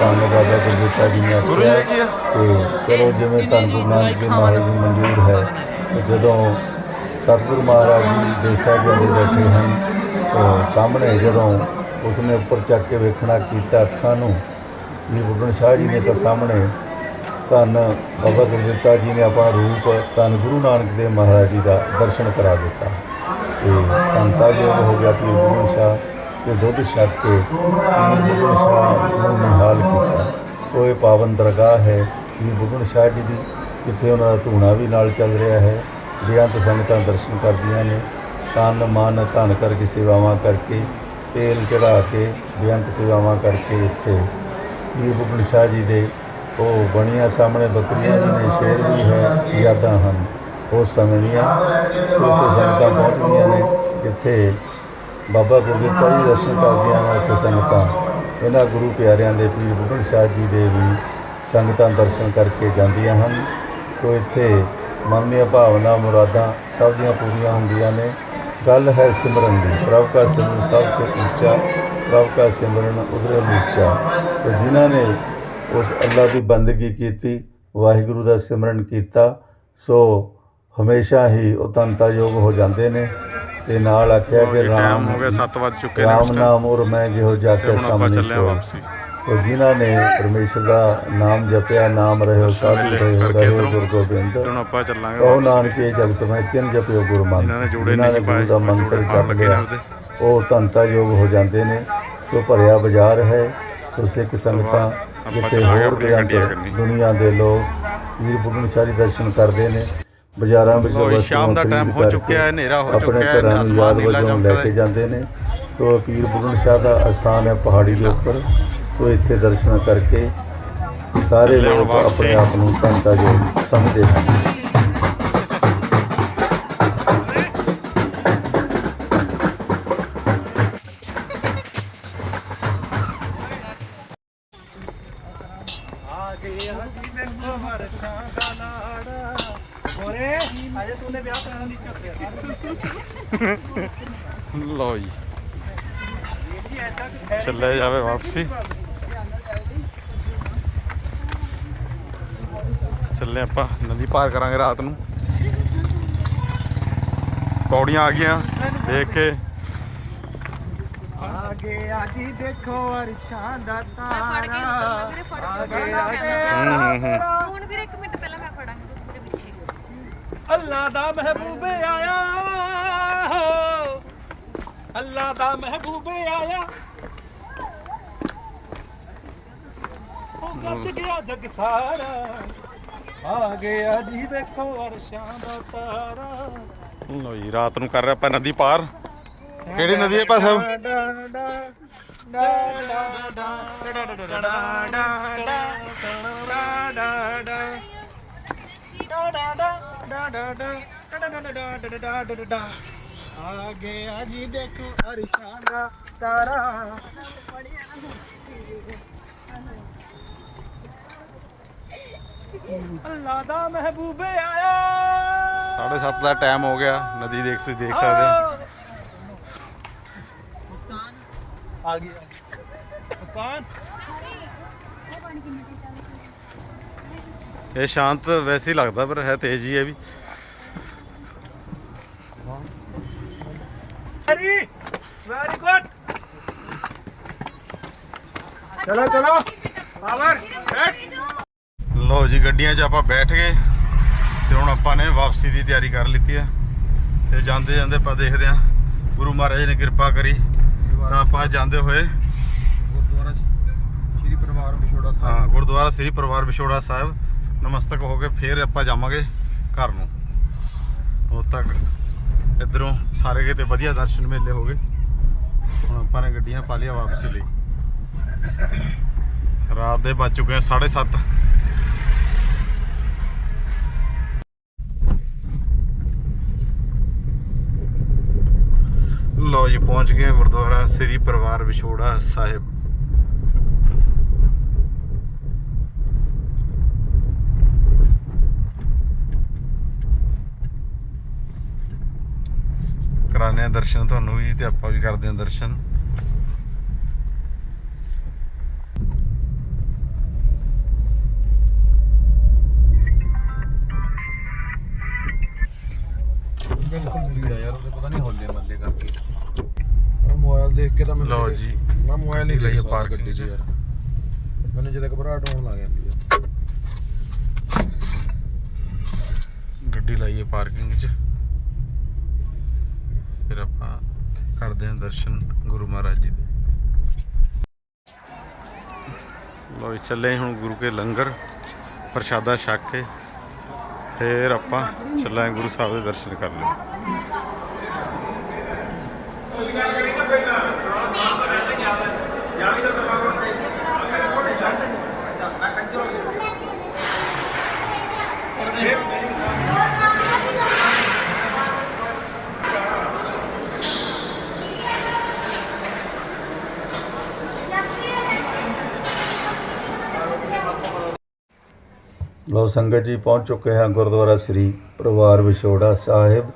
ਧੰਨ ਬਾਬਾ ਗੁਰਦਿੱਤਾ ਜੀ ਨੇ ਆਖਿਆ ਕੀ ਚਲੋ ਜਿਵੇਂ ਧੰਨ ਗੁਰੂ ਨਾਨਕ ਦੇਵ ਮਹਾਰਾਜ ਨੂੰ ਮਨਜ਼ੂਰ ਹੈ ਤੇ ਜਦੋਂ ਸਤਿਗੁਰੂ ਮਹਾਰਾਜ ਜੀ ਦੇ ਸਾਹਿਬਾਨ ਬੈਠੇ ਹਨ, ਤਾਂ ਸਾਹਮਣੇ ਜਦੋਂ ਉਸਨੇ ਉੱਪਰ ਚੱਕ ਕੇ ਵੇਖਣਾ ਕੀਤਾ ਅੱਖਾਂ ਨੂੰ ਇਹ ਬੁੱਢਣ ਸ਼ਾਹ ਜੀ ਨੇ ਤਾਂ ਸਾਹਮਣੇ ਧੰਨ ਬਾਬਾ ਗੁਰਦਿੱਤਾ ਜੀ ਨੇ ਆਪਣਾ ਰੂਪ ਧੰਨ ਗੁਰੂ ਨਾਨਕ ਦੇਵ ਮਹਾਰਾਜ ਜੀ ਦਾ ਦਰਸ਼ਨ ਕਰਾ ਦਿੱਤਾ। ਤੇ ਧੰਤਾ ਜੋ ਹੋ ਗਿਆ ਕਿ ਬੁੱਢਣ ਸ਼ਾਹ ਤੇ ਦੁੱਧ ਛਕ ਕੇ ਪੀਰ ਬੁੱਢਣ ਸ਼ਾਹ ਨੂੰ ਨਿਹਾਲ ਕੀਤਾ। ਸੋ ਇਹ ਪਾਵਨ ਦਰਗਾਹ ਹੈ ਪੀਰ ਬੁੱਢਣ ਸ਼ਾਹ ਜੀ ਦੀ ਜਿੱਥੇ ਉਹਨਾਂ ਦਾ ਧੂਣਾ ਵੀ ਨਾਲ ਚੱਲ ਰਿਹਾ ਹੈ। ਬੇਅੰਤ ਸੰਗਤਾਂ ਦਰਸ਼ਨ ਕਰਦੀਆਂ ਨੇ, ਤਨ, ਮਨ ਧਨ ਕਰਕੇ, ਸੇਵਾਵਾਂ ਕਰਕੇ, ਤੇਲ ਚੜਾ ਕੇ, ਬੇਅੰਤ ਸੇਵਾਵਾਂ ਕਰਕੇ ਇੱਥੇ। ਪੀਰ ਬੁੱਢਣ ਸ਼ਾਹ ਜੀ ਦੇ ਉਹ ਬਣੀਆਂ ਸਾਹਮਣੇ ਬੱਕਰੀਆਂ ਵੀ ਨੇ, ਸ਼ੇਰ ਵੀ ਹੈ, ਯਾਦਾਂ ਹਨ। ਉਹ ਸਮੇਂ ਦੀਆਂ ਸੋ ਉੱਥੇ ਸੰਗਤਾਂ ਪਹੁੰਚਦੀਆਂ ਨੇ। ਜਿੱਥੇ ਬਾਬਾ ਗੁਰਦਿੱਤਾ ਜੀ ਦਰਸ਼ਨ ਕਰਦੀਆਂ ਨੇ ਉੱਥੇ ਸੰਗਤਾਂ। ਇਹਨਾਂ ਗੁਰੂ ਪਿਆਰਿਆਂ ਦੇ ਪੀਰ ਬੁੱਢਣ ਸ਼ਾਹ ਜੀ ਦੇ ਵੀ ਸੰਗਤਾਂ ਦਰਸ਼ਨ ਕਰਕੇ ਜਾਂਦੀਆਂ ਹਨ। ਸੋ ਇੱਥੇ ਮਨ ਦੀਆਂ ਭਾਵਨਾ ਮੁਰਾਦਾਂ ਸਭ ਦੀਆਂ ਪੂਰੀਆਂ ਹੁੰਦੀਆਂ ਨੇ। ਗੱਲ ਹੈ ਸਿਮਰਨ ਦੀ। ਪ੍ਰਭ ਕਾ ਸਿਮਰਨ ਸਭ ਤੋਂ ਉੱਚਾ ਪ੍ਰਭ ਕਾ ਸਿਮਰਨ ਉਧਰੇ ਉੱਚਾ। ਤੇ ਜਿਨ੍ਹਾਂ ਨੇ ਉਸ ਅੱਲਾ ਦੀ ਬੰਦਗੀ ਕੀਤੀ ਵਾਹਿਗੁਰੂ ਦਾ ਸਿਮਰਨ ਕੀਤਾ ਸੋ ਹਮੇਸ਼ਾ ਹੀ ਉਹ ਤੰਤਾ ਯੋਗ ਹੋ ਜਾਂਦੇ ਨੇ। ਤੇ ਨਾਲ ਆਖਿਆ ਕਿ ਟਾਈਮ ਰਾਮ ਹੋ ਗਿਆ 7 ਵਜ ਚੁੱਕੇ ਨੇ ਰਾਮ ਉਸ time। ਨਾਮ ਔਰ ਮੈਂ ਜਿਹੋ ਜਾ ਕੇ ਸਾਹਮਣੇ ਚੱਲੇ ਹਾਂ ਕੋਲ। ਵਾਪਸੀ। ਸੋ ਜਿਨ੍ਹਾਂ ਨੇ ਪਰਮੇਸ਼ਰ ਦਾ ਨਾਮ ਜਪਿਆ ਨਾਮ ਰਹਿਓ ਸਾਧੂ ਰਹਿਓ ਰਹਿਓ। ਗੁਰ ਗੋਬਿੰਦ ਹੁਣ ਆਪਾਂ ਚੱਲਾਂਗੇ ਵਾਪਸੀ। ਨਾਨਕ ਜਗਤ ਮੈਂ ਕਿਨ ਜਪਿਓ ਗੁਰ ਮੰਤ ਜਿਨ੍ਹਾਂ ਨੇ ਜੋੜੇ ਨਹੀਂ ਪਾਏ ਦਾ ਮੰਤਰ ਜਪ ਲਿਆ ਉਹ ਧੰਤਾ ਯੋਗ ਹੋ ਜਾਂਦੇ ਨੇ ਸੋ ਭਰਿਆ ਬਾਜ਼ਾਰ ਹੈ ਸੋ ਸਿੱਖ ਸੰਗਤਾਂ ਜਿੱਥੇ ਹੋਰ। ਦੁਨੀਆ ਦੇ ਲੋਕ ਵੀਰ ਬੁੱਢਣ ਸ਼ਾਹੀ ਦਰਸ਼ਨ ਕਰਦੇ ਨੇ ਬਾਜ਼ਾਰਾਂ ਵਿੱਚ ਵਸਤੂਆਂ ਸ਼ਾਮ ਦਾ ਟਾਈਮ ਹੋ ਚੁੱਕਿਆ ਹੈ, ਹਨੇਰਾ ਹੋ ਚੁੱਕਿਆ ਹੈ, ਘਰਾਂ ਨੂੰ ਅਸਮਾਨ ਯਾਦ ਨੀਲਾ ਵਜੋਂ ਲੈ ਚਮਕਦਾ ਕੇ ਹੈ। ਜਾਂਦੇ ਨੇ ਸੋ ਪੀਰ ਬੁੱਢਣ ਸ਼ਾਹ ਦਾ ਅਸਥਾਨ ਹੈ ਪਹਾੜੀ ਦੇ ਉੱਪਰ ਸੋ ਇੱਥੇ ਦਰਸ਼ਨ ਕਰਕੇ ਸਾਰੇ ਲੋਕ। ਆਪਣੇ ਆਪ ਨੂੰ ਧੰਤਾ ਜੋ ਸਮਝਦੇ ਹਨ। ਜੀ। ਚੱਲੇ ਜਾਵੇ ਵਾਪਸੀ ਚੱਲੇ ਨਦੀ ਪਾਰ ਕਰਾਂਗੇ ਰਾਤ ਨੂੰ। ਪੌੜੀਆਂ ਆ ਗਈਆਂ ਦੇਖ ਕੇ। ਆਗੇ ਆਜੀ ਦੇਖੋ ਅਰਸ਼ਾਂ ਦਾ ਮੈਂ ਫੜ ਕੇ ਉਤਰਨਾ ਵੀਰੇ ਫੜ ਕੇ ਉਤਰਨਾ ਹੂੰ ਹੂੰ ਹੂੰ। ਹੁਣ ਵੀਰੇ ਇੱਕ ਮਿੰਟ ਪਹਿਲਾਂ ਮੈਂ ਫੜਾਂਗੀ ਤੁਸੀਂ ਮੇਰੇ ਪਿੱਛੇ। ਅੱਲਾ ਦਾ ਮਹਿਬੂਬ ਆਇਆ। ਹੋ ਅੱਲਾ ਦਾ ਮਹਿਬੂਬ ਆਇਆ। ਉਹ ਗੱਜ ਗਿਆ ਜਗ ਸਾਰਾ ਆ ਗਿਆ ਜੀ ਵੇਖੋ ਅਰਸ਼ਾਂ ਦਾ ਤਾਰਾ। ਲਓ ਜੀ ਰਾਤ ਨੂੰ ਕਰ ਰਹੇ ਆਪਾਂ ਨਦੀ ਪਾਰ। ਕਿਹੜੀ ਨਦੀ ਹੈ ਭਾਈ ਸਾਹਿਬ ਆ ਗਿਆ ਜੀ ਦੇਖੋ ਅਰਸ਼ਾਂ ਦਾ ਤਾਰਾ। ਅੱਲਾ ਦਾ ਮਹਿਬੂਬ ਆਇਆ। 7:30 ਦਾ ਟਾਈਮ ਹੋ ਗਿਆ ਨਦੀ ਦੇਖ ਤੁਸੀਂ ਦੇਖ ਸਕਦੇ ਹੋ। ਆ ਗਿਆ ਮੁਸਕਾਨ। ਇਹ ਸ਼ਾਂਤ ਵੈਸੇ ਹੀ ਲੱਗਦਾ ਪਰ ਹੈ ਤੇਜ਼ ਹੀ ਹੈ ਵੀ। ਵੈਰੀ ਵੈਰੀ ਗੁੱਡ ਚਲੋ ਚਲੋ। ਪਾਵਰ ਲਓ ਜੀ ਗੱਡੀਆਂ 'ਚ ਆਪਾਂ ਬੈਠ ਗਏ ਤੇ ਹੁਣ ਆਪਾਂ ਨੇ ਵਾਪਸੀ ਦੀ ਤਿਆਰੀ ਕਰ ਲਿੱਤੀ ਹੈ। ਤੇ ਜਾਂਦੇ ਜਾਂਦੇ ਆਪਾਂ ਦੇਖਦੇ ਹਾਂ ਗੁਰੂ ਮਹਾਰਾਜ ਨੇ ਕਿਰਪਾ ਕਰੀ ਤਾਂ ਆਪਾਂ ਜਾਂਦੇ ਹੋਏ ਗੁਰਦੁਆਰਾ ਸ਼੍ਰੀ ਪਰਿਵਾਰ ਵਿਛੋੜਾ ਸਾਹਿਬ। ਹਾਂ ਗੁਰਦੁਆਰਾ ਸ੍ਰੀ ਪਰਿਵਾਰ ਵਿਛੋੜਾ ਸਾਹਿਬ ਨਮਸਤਕ ਹੋ ਕੇ ਫੇਰ ਆਪਾਂ ਜਾਵਾਂਗੇ ਘਰ ਨੂੰ। ਉਦੋਂ ਤੱਕ ਇਧਰੋਂ ਸਾਰੇ ਕਿਤੇ ਵਧੀਆ ਦਰਸ਼ਨ ਮੇਲੇ ਹੋ ਗਏ। ਹੁਣ ਆਪਾਂ ਨੇ ਗੱਡੀਆਂ ਪਾ ਲਿਆ ਵਾਪਸੀ ਲਈ। ਰਾਤ ਦੇ ਵੱਜ ਚੁੱਕੇ ਆ 7:30 ਪਹੁੰਚ ਗਏ ਗੁਰਦੁਆਰਾ ਸ੍ਰੀ ਪਰਿਵਾਰ ਵਿਛੋੜਾ ਸਾਹਿਬ। ਕਰਾਣੇ ਆ ਦਰਸ਼ਨ ਤੁਹਾਨੂੰ ਵੀ ਤੇ ਆਪਾਂ ਵੀ ਕਰਦੇ ਹਾਂ ਦਰਸ਼ਨ। ਕੇ ਤਾਂ ਮੈਨੂੰ ਲਓ ਜੀ। ਮੈਂ ਮੋਬਾਈਲ ਨਹੀਂ ਲਈਏ ਲਈ ਸਕਦਾ parking ਗੱਡੀ 'ਚ। ਯਾਰ। ਮੈਨੂੰ ਜਦੋਂ ਘਬਰਾਹਟ ਹੋਣ ਲੱਗ ਜਾਂਦੀ ਹੈ ਗੱਡੀ ਲਾਈਏ ਪਾਰਕਿੰਗ 'ਚ। ਫਿਰ ਆਪਾਂ ਕਰਦੇ ਹਾਂ ਦਰਸ਼ਨ ਗੁਰੂ ਮਹਾਰਾਜ ਜੀ ਦੇ। ਲੋ ਚੱਲੇ ਹੁਣ ਗੁਰੂ ਕੇ ਲੰਗਰ ਪ੍ਰਸ਼ਾਦਾ ਛਕ ਕੇ। ਫਿਰ ਆਪਾਂ ਚੱਲਾਂਗੇ ਗੁਰੂ ਸਾਹਿਬ ਦੇ ਦਰਸ਼ਨ ਕਰ ਲਈ ਲੋ ਸੰਗਤ ਜੀ ਪਹੁੰਚ ਚੁੱਕੇ ਹਾਂ ਗੁਰਦੁਆਰਾ ਸ੍ਰੀ ਪਰਿਵਾਰ ਵਿਛੋੜਾ ਸਾਹਿਬ।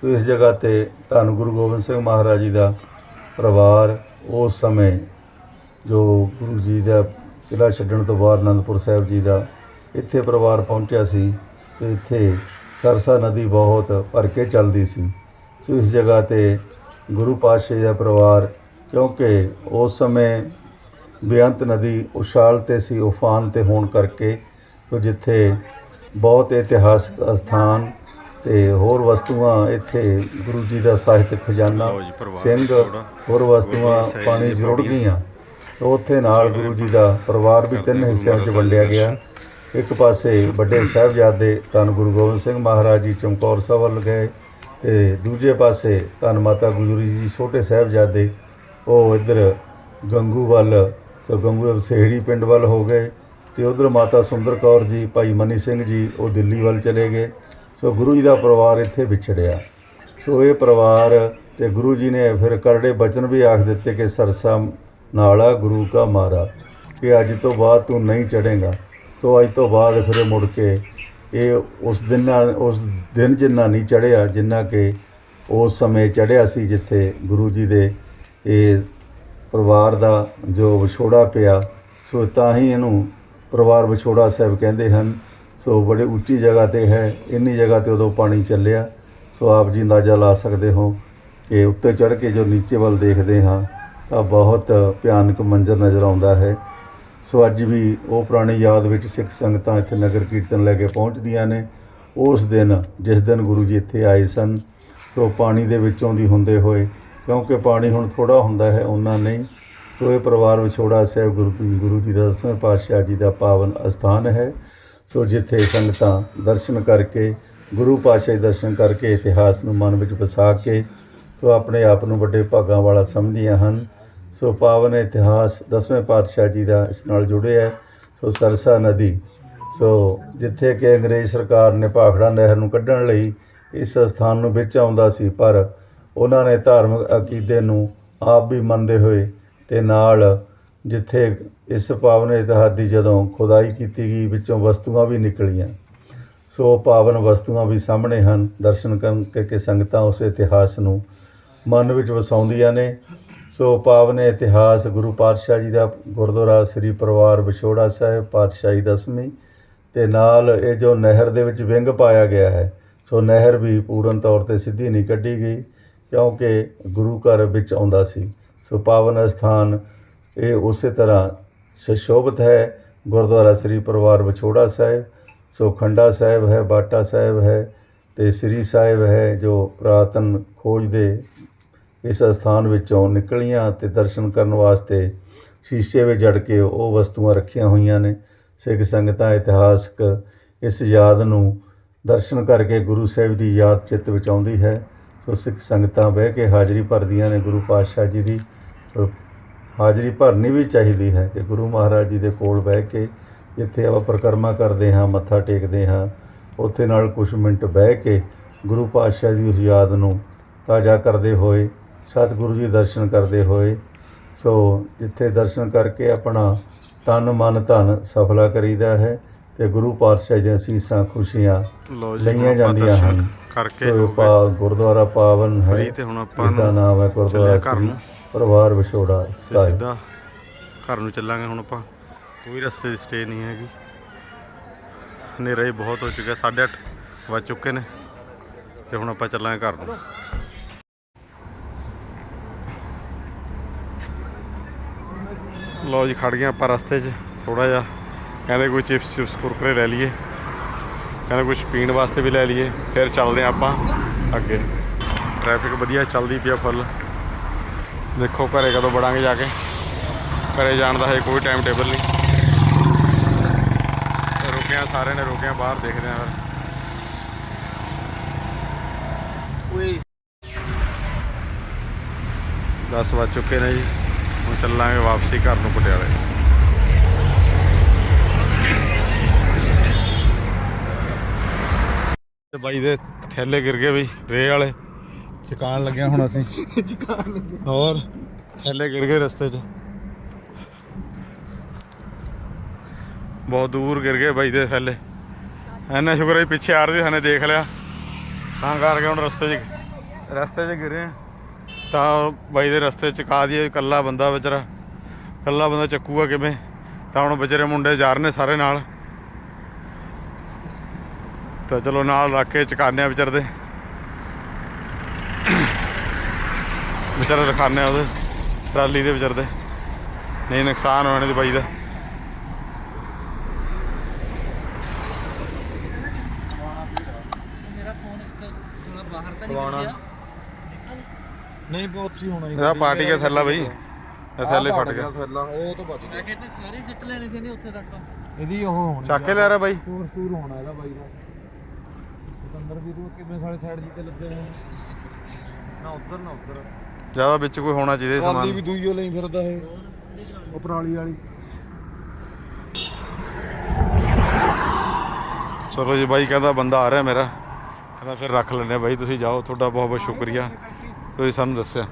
ਸੋ ਇਸ ਜਗ੍ਹਾ ਤੇ ਧੰਨ ਗੁਰੂ ਗੋਬਿੰਦ ਸਿੰਘ ਮਹਾਰਾਜ ਜੀ ਦਾ ਪਰਿਵਾਰ ਉਸ ਸਮੇਂ ਜੋ ਗੁਰੂ ਜੀ ਦਾ ਕਿਲ੍ਹਾ ਛੱਡਣ ਤੋਂ ਬਾਅਦ ਅਨੰਦਪੁਰ ਸਾਹਿਬ ਜੀ ਦਾ ਇੱਥੇ ਪਰਿਵਾਰ ਪਹੁੰਚਿਆ ਸੀ ਤੇ ਇੱਥੇ ਸਰਸਾ ਨਦੀ ਬਹੁਤ ਭਰ ਕੇ ਚੱਲਦੀ ਸੀ। ਸੋ ਇਸ ਜਗ੍ਹਾ ਤੇ ਗੁਰੂ ਪਾਤਸ਼ਾਹ ਦਾ ਪਰਿਵਾਰ ਕਿਉਂਕਿ ਉਸ ਸਮੇਂ ਬੇਅੰਤ ਨਦੀ ਉਛਾਲ ਤੇ ਸੀ, ਉਫਾਨ ਤੇ ਹੋਣ ਕਰਕੇ ਸੋ ਜਿੱਥੇ ਬਹੁਤ ਇਤਿਹਾਸਕ ਸਥਾਨ ਤੇ ਹੋਰ ਵਸਤੂਆਂ ਇੱਥੇ ਗੁਰੂ ਜੀ ਦਾ ਸਾਹਿਤਕ ਖਜ਼ਾਨਾ ਸਿੰਘ ਹੋਰ ਵਸਤੂਆਂ ਪਾਣੀ ਚ ਪੌੜੀਆਂ। ਗਈਆਂ। ਉੱਥੇ ਨਾਲ ਗੁਰੂ ਜੀ ਦਾ ਪਰਿਵਾਰ ਵੀ ਤਿੰਨ ਹਿੱਸਿਆਂ ਗੁਰੂ ਵੰਡਿਆ ਗਿਆ। ਇੱਕ ਪਾਸੇ ਵੱਡੇ ਸਾਹਿਬਜ਼ਾਦੇ ਧੰਨ ਗੁਰੂ ਗੋਬਿੰਦ ਸਿੰਘ ਮਹਾਰਾਜ ਜੀ ਚਮਕੌਰ ਸਾਹਿਬ ਵੱਲ ਗਏ ਤੇ ਦੂਜੇ ਪਾਸੇ ਧੰਨ ਮਾਤਾ ਗੁਜਰੀ ਜੀ ਛੋਟੇ ਸਾਹਿਬਜ਼ਾਦੇ ਉਹ ਇੱਧਰ ਗੰਗੂ ਵੱਲ ਸੋ ਗੰਗੂ ਸੇਹੜੀ ਪਿੰਡ ਵੱਲ ਹੋ ਗਏ। ਤੇ ਉਧਰ ਮਾਤਾ ਸੁੰਦਰ ਕੌਰ ਜੀ, ਭਾਈ ਮਨੀ ਸਿੰਘ ਜੀ, ਉਹ ਦਿੱਲੀ ਵੱਲ ਚਲੇ ਗਏ। ਸੋ ਗੁਰੂ ਜੀ ਦਾ ਪਰਿਵਾਰ ਇੱਥੇ ਵਿਛੜਿਆ। ਸੋ ਇਹ ਪਰਿਵਾਰ ਤੇ ਗੁਰੂ ਜੀ ਨੇ ਫਿਰ ਕਰੜੇ ਬਚਨ ਵੀ ਆਖ ਦਿੱਤੇ ਕਿ ਸਰਸਾ ਨਾਲਾ ਗੁਰੂ ਕਾ ਮਾਰਾ, ਕਿ ਅੱਜ ਤੋਂ ਬਾਅਦ ਤੂੰ ਨਹੀਂ ਚੜੇਗਾ ਸੋ ਅੱਜ ਤੋਂ ਬਾਅਦ ਫਿਰ ਮੁੜ ਕੇ ਇਹ ਉਸ ਦਿਨ ਨਾਲ- ਉਸ ਦਿਨ ਜਿੰਨਾ ਨਹੀਂ ਚੜਿਆ ਜਿੰਨਾ ਕਿ ਉਸ ਸਮੇਂ ਚੜ੍ਹਿਆ ਸੀ ਜਿੱਥੇ ਗੁਰੂ ਜੀ ਦੇ ਇਹ ਪਰਿਵਾਰ ਦਾ ਜੋ ਵਿਛੋੜਾ ਪਿਆ, ਸੋ ਤਾਂ ਹੀ ਇਹਨੂੰ ਪਰਿਵਾਰ ਵਿਛੋੜਾ ਸਾਹਿਬ ਕਹਿੰਦੇ ਹਨ, ਸੋ ਬੜੇ ਉੱਚੀ ਜਗ੍ਹਾ ਤੇ ਹੈ, ਇੰਨੀ ਜਗ੍ਹਾ ਤੇ ਉਦੋਂ ਪਾਣੀ ਚੱਲਿਆ, ਸੋ ਆਪ ਜੀ ਅੰਦਾਜ਼ਾ ਲਾ ਸਕਦੇ ਹੋ ਕਿ ਉੱਤੇ ਚੜ੍ਹ ਕੇ ਜੋ ਨੀਚੇ ਵੱਲ ਦੇਖਦੇ ਹਾਂ, ਤਾਂ ਬਹੁਤ ਭਿਆਨਕ ਮੰਜ਼ਰ ਨਜ਼ਰ ਆਉਂਦਾ ਹੈ। ਸੋ ਅੱਜ ਵੀ ਉਹ ਪੁਰਾਣੀ ਯਾਦ ਵਿੱਚ ਸਿੱਖ ਸੰਗਤਾਂ ਇੱਥੇ ਨਗਰ ਕੀਰਤਨ ਲੈ ਕੇ ਪਹੁੰਚਦੀਆਂ ਨੇ। ਉਸ ਦਿਨ, ਜਿਸ ਦਿਨ ਗੁਰੂ ਜੀ ਇੱਥੇ ਆਏ ਸਨ, ਸੋ ਪਾਣੀ ਦੇ ਵਿੱਚੋਂ ਦੀ ਹੁੰਦੇ ਹੋਏ, ਕਿਉਂਕਿ ਪਾਣੀ ਹੁਣ ਥੋੜਾ ਹੁੰਦਾ ਹੈ, ਉਹਨਾਂ ਨਹੀਂ ਸੋ ਇਹ ਪਰਿਵਾਰ ਵਿਛੋੜਾ ਸਾਹਿਬ ਗੁਰੂ ਜੀ ਗੁਰੂ ਜੀ ਦਾ ਦਸਵੇਂ ਪਾਤਸ਼ਾਹ ਜੀ ਦਾ ਪਾਵਨ ਅਸਥਾਨ ਹੈ। ਸੋ ਜਿੱਥੇ ਸੰਗਤਾਂ ਦਰਸ਼ਨ ਕਰਕੇ, ਗੁਰੂ ਪਾਤਸ਼ਾਹ ਦੇ ਦਰਸ਼ਨ ਕਰਕੇ ਇਤਿਹਾਸ ਨੂੰ ਮਨ ਵਿੱਚ ਵਸਾ ਕੇ, ਸੋ ਆਪਣੇ ਆਪ ਨੂੰ ਵੱਡੇ ਭਾਗਾਂ ਵਾਲਾ ਸਮਝਦੀਆਂ ਹਨ। ਸੋ ਪਾਵਨ ਇਤਿਹਾਸ ਦਸਵੇਂ ਪਾਤਸ਼ਾਹ ਜੀ ਦਾ ਇਸ ਨਾਲ ਜੁੜਿਆ ਹੈ। ਸੋ ਸਰਸਾ ਨਦੀ, ਸੋ ਜਿੱਥੇ ਕਿ ਅੰਗਰੇਜ਼ ਸਰਕਾਰ ਨੇ ਭਾਖੜਾ ਨਹਿਰ ਨੂੰ ਕੱਢਣ ਲਈ ਇਸ ਸਥਾਨ ਨੂੰ ਵਿੱਚ ਆਉਂਦਾ ਸੀ, ਪਰ ਉਹਨਾਂ ਨੇ ਧਾਰਮਿਕ ਅਕੀਦੇ ਨੂੰ ਆਪ ਵੀ ਮੰਨਦੇ ਹੋਏ ਤੇ ਨਾਲ ਜਿੱਥੇ ਇਸ ਪਾਵਨ ਇਤਿਹਾਸ ਦੀ ਜਦੋਂ ਖੁਦਾਈ ਕੀਤੀ ਗਈ, ਵਿੱਚੋਂ ਵਸਤੂਆਂ ਵੀ ਨਿਕਲੀਆਂ। ਸੋ ਪਾਵਨ ਵਸਤੂਆਂ ਵੀ ਸਾਹਮਣੇ ਹਨ। ਦਰਸ਼ਨ ਕਰਨ ਕੇ ਸੰਗਤਾਂ ਉਸ ਇਤਿਹਾਸ ਨੂੰ ਮਨ ਵਿੱਚ ਵਸਾਉਂਦੀਆਂ ਨੇ। ਸੋ ਪਾਵਨ ਇਤਿਹਾਸ ਗੁਰੂ ਪਾਤਸ਼ਾਹ ਜੀ ਦਾ ਗੁਰਦੁਆਰਾ ਸ੍ਰੀ ਪਰਿਵਾਰ ਵਿਛੋੜਾ ਸਾਹਿਬ ਪਾਤਸ਼ਾਹੀ ਦਸਵੀਂ ਤੇ ਨਾਲ ਇਹ ਜੋ ਨਹਿਰ ਦੇ ਵਿੱਚ ਵਿੰਗ ਪਾਇਆ ਗਿਆ ਹੈ, ਸੋ ਨਹਿਰ ਵੀ ਪੂਰਨ ਤੌਰ ਤੇ ਸਿੱਧੀ ਨਹੀਂ ਕੱਢੀ ਗਈ ਕਿਉਂਕਿ ਗੁਰੂ ਘਰ ਵਿੱਚ ਆਉਂਦਾ ਸੀ। ਸੋ ਪਾਵਨ ਸਥਾਨ ਇਹ ਉਸੇ ਤਰ੍ਹਾਂ ਸੁਸ਼ੋਭਿਤ ਹੈ। ਗੁਰਦੁਆਰਾ ਸ੍ਰੀ ਪਰਿਵਾਰ ਵਿਛੋੜਾ ਸਾਹਿਬ, ਸੋ ਖੰਡਾ ਸਾਹਿਬ ਹੈ, ਬਾਟਾ ਸਾਹਿਬ ਹੈ ਤੇ ਸ੍ਰੀ ਸਾਹਿਬ ਹੈ ਜੋ ਪ੍ਰਾਤਨ ਖੋਜ ਦੇ ਇਸ ਸਥਾਨ ਵਿੱਚੋਂ ਨਿਕਲੀਆਂ ਤੇ ਦਰਸ਼ਨ ਕਰਨ ਵਾਸਤੇ ਸ਼ੀਸ਼ੇ ਵਿੱਚ ਜੜ ਕੇ ਉਹ ਵਸਤੂਆਂ ਰੱਖੀਆਂ ਹੋਈਆਂ ਨੇ। ਸਿੱਖ ਸੰਗਤਾਂ ਇਤਿਹਾਸਕ ਇਸ ਯਾਦ ਨੂੰ ਦਰਸ਼ਨ ਕਰਕੇ ਗੁਰੂ ਸਾਹਿਬ ਦੀ ਯਾਦ ਚਿੱਤ ਵਿੱਚ ਆਉਂਦੀ ਹੈ। ਸੋ ਸਿੱਖ ਸੰਗਤਾਂ ਬਹਿ ਕੇ ਹਾਜ਼ਰੀ ਭਰਦੀਆਂ ਨੇ ਗੁਰੂ ਪਾਤਸ਼ਾਹ ਜੀ ਦੀ। ਸੋ ਹਾਜ਼ਰੀ ਭਰਨੀ ਵੀ ਚਾਹੀਦੀ ਹੈ ਕਿ ਗੁਰੂ ਮਹਾਰਾਜ ਜੀ ਦੇ ਕੋਲ ਬਹਿ ਕੇ ਜਿੱਥੇ ਆਪਾਂ ਪਰਿਕਰਮਾ ਕਰਦੇ ਹਾਂ, ਮੱਥਾ ਟੇਕਦੇ ਹਾਂ, ਉੱਥੇ ਨਾਲ ਕੁਝ ਮਿੰਟ ਬਹਿ ਕੇ ਗੁਰੂ ਪਾਤਸ਼ਾਹ ਦੀ ਉਸ ਯਾਦ ਨੂੰ ਤਾਜ਼ਾ ਕਰਦੇ ਹੋਏ, ਸਤਿਗੁਰੂ ਜੀ ਦਰਸ਼ਨ ਕਰਦੇ ਹੋਏ, ਸੋ ਜਿੱਥੇ ਦਰਸ਼ਨ ਕਰਕੇ ਆਪਣਾ ਤਨ ਮਨ ਧਨ ਸਫਲਾ ਕਰੀਦਾ ਹੈ ਤੇ ਗੁਰੂ ਪਾਤਸ਼ਾਹ ਦੀਆਂ ਸੀਸਾਂ ਖੁਸ਼ੀਆਂ ਲੋ ਲਈਆਂ ਜਾਂਦੀਆਂ ਹਨ। ਕਰਕੇ ਸੋ ਹੋ ਪਾ ਗਏ ਗੁਰਦੁਆਰਾ ਪਾਵਨ ਹੈ ਤੇ ਹੁਣ ਆਪਾਂ ਦਾ ਨਾਮ ਹੈ ਗੁਰਦੁਆਰਾ ਘਰ ਨੂੰ। ਪਰਿਵਾਰ ਵਿਛੋੜਾ ਸਾਹਿਬ। ਸਿੱਧਾ ਘਰ ਨੂੰ ਚੱਲਾਂਗੇ ਹੁਣ ਆਪਾਂ। ਕੋਈ ਰਸਤੇ ਦੀ ਸਟੇ ਨਹੀਂ ਹੈਗੀ। ਹਨੇਰਾ ਹੀ ਬਹੁਤ ਹੋ ਚੁੱਕਿਆ 8:30 ਵੱਜ ਚੁੱਕੇ ਨੇ। ਤੇ ਹੁਣ ਆਪਾਂ ਚੱਲਾਂਗੇ ਘਰ ਨੂੰ। ਲਓ ਜੀ ਖੜ ਗਏ ਆਪਾਂ ਰਸਤੇ 'ਚ ਥੋੜਾ ਜਿਹਾ। ਕਹਿੰਦੇ ਕੋਈ ਚਿਪਸ ਚਿਪਸ ਕੁਰਕਰੇ ਲੈ ਲਈਏ। ਕਹਿੰਦੇ ਕੁਝ ਪੀਣ ਵਾਸਤੇ ਵੀ ਲੈ ਲਈਏ। ਫਿਰ ਚੱਲਦੇ ਹਾਂ ਆਪਾਂ ਅੱਗੇ। ਟ੍ਰੈਫਿਕ ਵਧੀਆ ਚੱਲਦੀ ਪਿਆ ਫੁੱਲ ਦੇਖੋ ਘਰੇ ਕਦੋਂ ਵੜਾਂਗੇ ਜਾ ਕੇ। ਘਰੇ ਜਾਣ ਦਾ ਹੈ ਕੋਈ ਟਾਈਮ ਟੇਬਲ ਨਹੀਂ। ਰੁਕਿਆ ਸਾਰਿਆਂ ਨੇ ਰੁਕਿਆ ਬਾਹਰ ਦੇਖਦੇ ਆਂ ਓਏ 10 ਵੱਜ ਚੁੱਕੇ ਨੇ ਜੀ। ਹੁਣ ਚੱਲਾਂਗੇ ਵਾਪਸੀ ਘਰ ਨੂੰ ਪਟਿਆਲੇ। ਬਾਈ ਦੇ ਥੈਲੇ ਗਿਰ ਗਏ ਬਈ ਰੇ ਵਾਲੇ। ਚਕਾਨ ਲੱਗਿਆ ਹੁਣ ਅਸੀਂ। ਚਕਾਨ ਹੋਰ ਥੈਲੇ ਗਿਰ ਗਏ ਰਸਤੇ 'ਚ। ਬਹੁਤ ਦੂਰ ਗਿਰ ਗਏ ਬਾਈ ਦੇ ਥੈਲੇ। ਐਨਾ ਸ਼ੁਕਰ ਹੈ ਪਿੱਛੇ ਆ ਰਹੇ ਸੀ, ਸਾਨੇ ਦੇਖ ਲਿਆ। ਤਾਂ ਕਰਕੇ ਹੁਣ ਰਸਤੇ 'ਚ ਰਸਤੇ 'ਚ ਗਿਰੇ ਤਾਂ ਬਾਈ ਦੇ ਰਸਤੇ ਚ ਕਾ ਦੀ ਇਕੱਲਾ ਬੰਦਾ ਵਿਚਾਰਾ। ਇਕੱਲਾ ਬੰਦਾ ਚੱਕੂਗਾ ਕਿਵੇਂ? ਤਾਂ ਹੁਣ ਵਿਚਾਰੇ ਮੁੰਡੇ ਜਾ ਰਹੇ ਨੇ ਸਾਰੇ ਨਾਲ। ਤਾਂ ਚਲੋ ਨਾਲ ਰੱਖ ਕੇ ਚਕਾਨੇ ਆ ਵਿਚਾਰ ਦੇ। ਵਿਚਾਰੇ ਰਖਾਨੇ ਆ ਉਹਦੇ ਟਰਾਲੀ ਦੇ ਵਿਚਾਰ ਦੇ। ਨਹੀਂ ਨੁਕਸਾਨ ਹੋਣੇ ਦੀ ਬਾਈ ਦਾ। ਨਹੀਂ ਬਹੁਤ ਹੀ ਹੋਣਾ ਇਹਦਾ ਪਾਰਟੀ ਦਾ ਥੱਲਾ ਬਈ। ਇਹ ਥੱਲੇ ਫਟ ਗਿਆ ਥੱਲਾ ਉਹ ਤਾਂ ਬਚ ਗਿਆ। ਕਹਿੰਦੇ ਸਾਰੇ ਸਿੱਟ ਲੈਣੇ ਸੀ ਨੇ ਉੱਥੇ ਤੱਕ। ਇਹਦੀ ਉਹ ਹੋਣੀ ਚੱਕ ਕੇ ਲੈ ਰਿਹਾ ਬਾਈ। ਸਟੋਰ ਸਟੂਰ ਹੋਣਾ ਇਹਦਾ ਬਾਈ ਦਾ। ਸਿਕੰਦਰ ਵੀ ਤੂੰ ਕਿਵੇਂ ਸਾਲੇ ਸਾਈਡ ਜੀ ਤੇ ਲੱਗੇ ਹੋਏ ਨਾ ਉੱਧਰ ਨਾ ਉੱਧਰ। ਜ਼ਿਆਦਾ ਵਿੱਚ ਕੋਈ ਹੋਣਾ ਚਾਹੀਦਾ ਟਰਾਲੀ ਸਮਾਨ। ਵੀ ਦੂਈਓ ਲਈ ਫਿਰਦਾ ਇਹ। ਉਹ ਪਰਾਲੀ ਵਾਲੀ। ਚਲੋ ਜੀ ਬਾਈ ਕਹਿੰਦਾ ਬੰਦਾ ਆ ਰਿਹਾ ਮੇਰਾ। ਕਹਿੰਦਾ ਫਿਰ ਰੱਖ ਲੈਂਦੇ ਹਾਂ ਬਾਈ ਤੁਸੀਂ ਜਾਓ ਤੁਹਾਡਾ ਬਹੁਤ ਬਹੁਤ ਸ਼ੁਕਰੀਆ। ਤੁਸੀਂ ਸਾਨੂੰ ਦੱਸਿਆ।